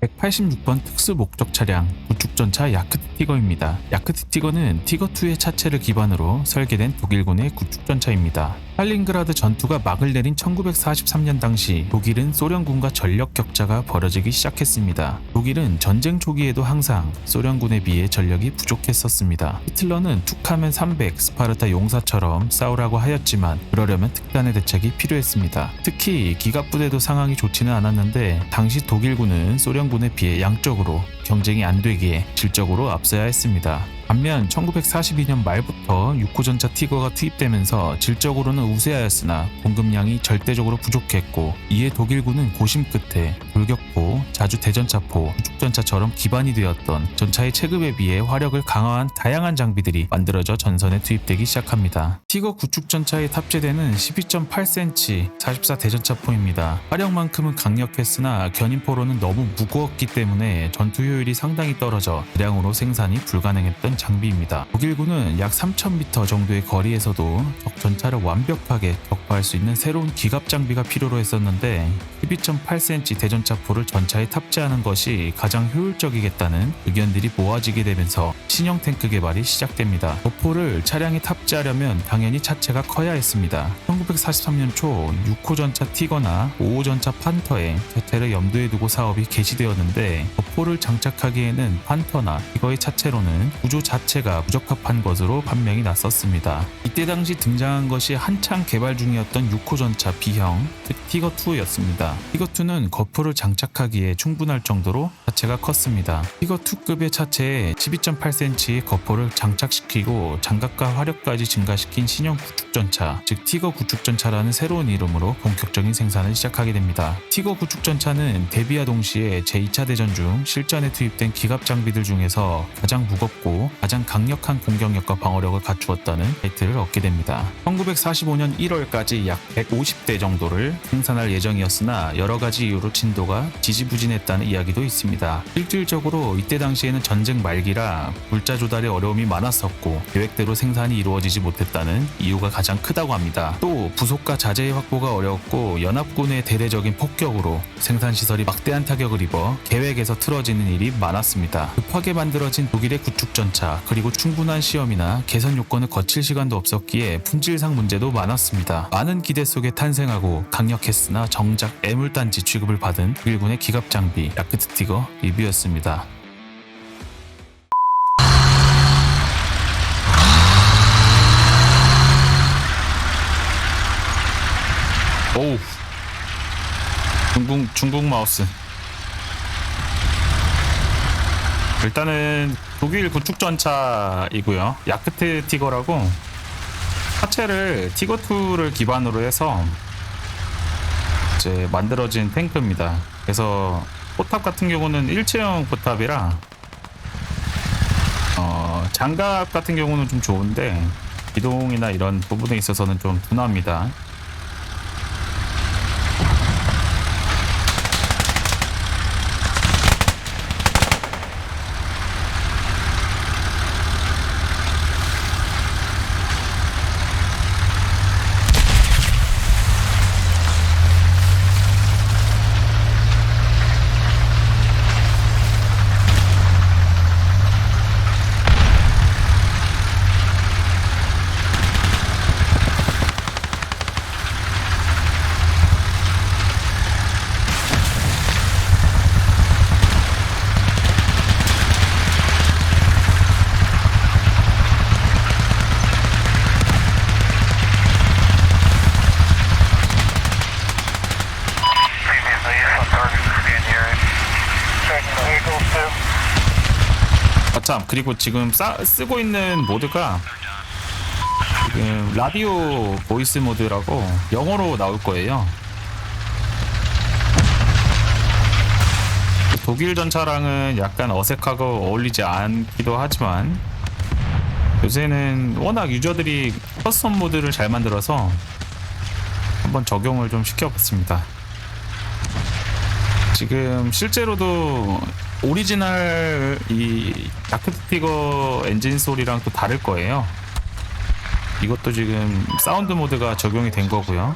186번 특수 목적 차량 구축 전차 야크트 티거입니다. 야크트 티거는 티거2의 차체를 기반으로 설계된 독일군의 구축전차입니다. 스탈린그라드 전투가 막을 내린 1943년 당시 독일은 소련군과 전력 격차가 벌어지기 시작했습니다. 독일은 전쟁 초기에도 항상 소련군에 비해 전력이 부족했었습니다. 히틀러는 툭하면 300 스파르타 용사처럼 싸우라고 하였지만 그러려면 특단의 대책이 필요했습니다. 특히 기갑부대도 상황이 좋지는 않았는데 당시 독일군은 소련군에 비해 양적으로 경쟁이 안 되기에 질적으로 앞서야 했습니다. 반면 1942년 말부터 6호 전차 티거가 투입되면서 질적으로는 우세하였으나 공급량이 절대적으로 부족했고 이에 독일군은 고심 끝에 돌격포, 자주 대전차포, 구축전차처럼 기반이 되었던 전차의 체급에 비해 화력을 강화한 다양한 장비들이 만들어져 전선에 투입되기 시작합니다. 티거 구축 전차에 탑재되는 12.8cm 44 대전차포입니다. 화력만큼은 강력했으나 견인포로는 너무 무거웠기 때문에 전투 효율이 상당히 떨어져 대량으로 생산이 불가능했던 장비입니다. 독일군은 약 3,000m 정도의 거리에서도 적 전차를 완벽하게 격파할 수 있는 새로운 기갑 장비가 필요로 했었는데 12.8cm 대전차포를 전차에 탑재하는 것이 가장 효율적이겠다는 의견들이 모아지게 되면서 신형 탱크 개발이 시작됩니다. 도포를 차량에 탑재하려면 당연히 차체가 커야 했습니다. 1943년 초 6호 전차 티거나 5호 전차 판터에 차체를 염두에 두고 사업이 개시되었는데 도포를 장착하기에는 판터나 티거의 차체로는 구조 자체가 부적합한 것으로 판명이 났었습니다. 이때 당시 등장한 것이 한창 개발 중이었던 6호 전차 B형, 즉 티거2였습니다. 티거2는 거포를 장착하기에 충분할 정도로 차체가 컸습니다. 티거2급의 차체에 12.8cm의 거포를 장착시키고 장갑과 화력까지 증가시킨 신형 구축전차, 즉 티거 구축전차라는 새로운 이름으로 본격적인 생산을 시작하게 됩니다. 티거 구축전차는 데뷔와 동시에 제2차 대전 중 실전에 투입된 기갑 장비들 중에서 가장 무겁고 가장 강력한 공격력과 방어력을 갖추었다는 타이틀을 얻게 됩니다. 1945년 1월까지 약 150대 정도를 생산할 예정이었으나 여러 가지 이유로 진도가 지지부진했다는 이야기도 있습니다. 실질적으로 이때 당시에는 전쟁 말기라 물자 조달에 어려움이 많았었고 계획대로 생산이 이루어지지 못했다는 이유가 가장 크다고 합니다. 또 부속과 자재의 확보가 어려웠고 연합군의 대대적인 폭격으로 생산 시설이 막대한 타격을 입어 계획에서 틀어지는 일이 많았습니다. 급하게 만들어진 독일의 구축 전차 그리고 충분한 시험이나 개선 요건을 거칠 시간도 없었기에 품질상 문제도 많았습니다. 많은 기대 속에 탄생하고 강력했으나 정작 애물단지 취급을 받은 일군의 기갑 장비 야크트 티거 리뷰였습니다. 오우 중국 중국 마우스 일단은 독일 구축 전차이고요. 야크트 티거라고 하체를 티거2를 기반으로 해서 이제 만들어진 탱크입니다. 그래서 포탑 같은 경우는 일체형 포탑이라 어, 장갑 같은 경우는 좀 좋은데 기동이나 이런 부분에 있어서는 좀 둔합니다 아참 그리고 지금 싸, 쓰고 있는 모드가 지금 라디오 보이스 모드라고 영어로 나올 거예요. 독일 전차랑은 약간 어색하고 어울리지 않기도 하지만 요새는 워낙 유저들이 커스텀 모드를 잘 만들어서 한번 적용을 좀 시켜봤습니다. 지금 실제로도 오리지널 이 다크트 티거 엔진 소리랑 또 다를 거예요. 이것도 지금 사운드 모드가 적용이 된 거고요.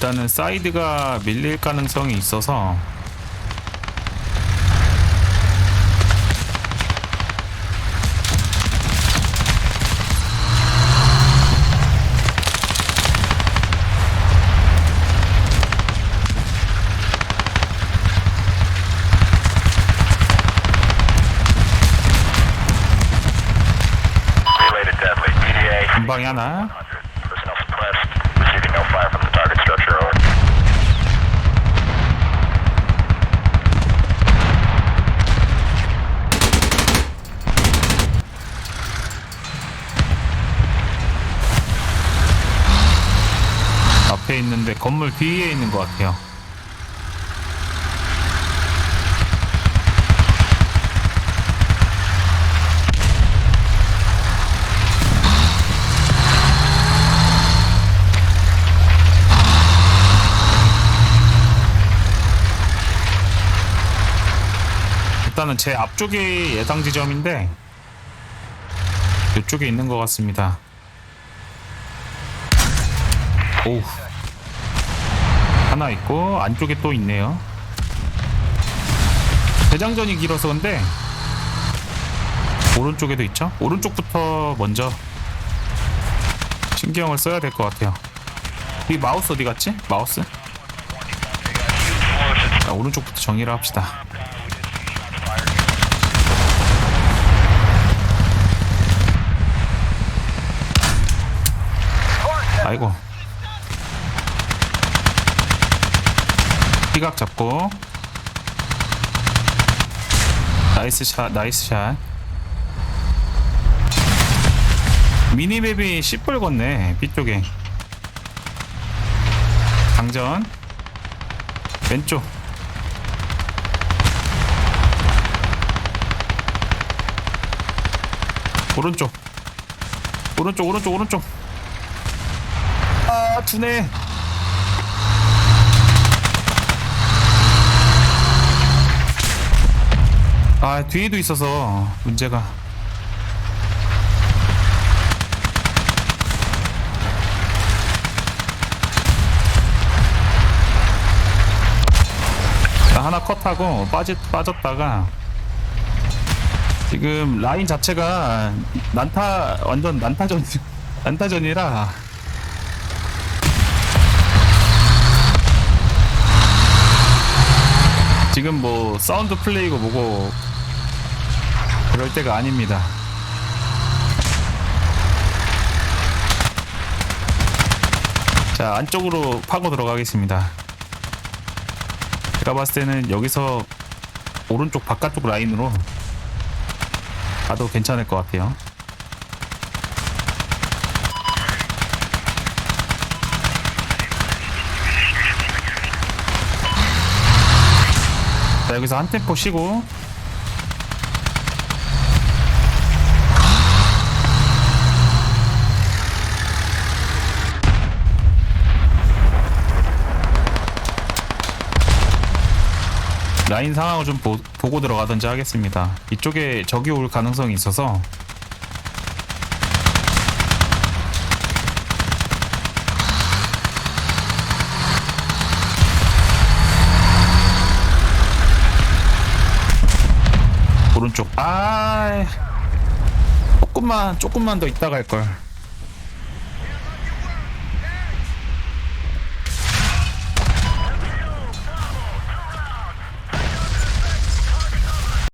일단은 사이드가 밀릴 가능성이 있어서. 금방이 하나 있는데 건물 뒤에 있는 것 같아요. 일단은 제 앞쪽이 예상 지점인데 이쪽에 있는 것 같습니다. 오우. 하나 있고 안쪽에 또 있네요. 대장전이 길어서 근데 오른쪽에도 있죠. 오른쪽부터 먼저 신경을 써야 될 것 같아요. 이 마우스 어디 갔지? 마우스? 자, 오른쪽부터 정리를 합시다. 아이고. 피각 잡고. 나이스 샷 나이스 샷. 미니맵이 걷네 B쪽에. 장전. 왼쪽. 오른쪽. 오른쪽 오른쪽 오른쪽. 아 두네 아 뒤에도 있어서 문제가. 자, 하나 컷하고 빠지, 빠졌다가 지금 라인 자체가 난타 완전 난타전 난타전이라. 지금 뭐 사운드 플레이고 뭐고 그럴 때가 아닙니다. 자 안쪽으로 파고 들어가겠습니다. 제가 봤을 때는 여기서 오른쪽 바깥쪽 라인으로 가도 괜찮을 것 같아요. 자 여기서 한 템포 쉬고 라인 상황을 좀 보, 보고 들어가든지 하겠습니다. 이쪽에 적이 올 가능성이 있어서 오른쪽 아 조금만 조금만 더 이따 갈 걸.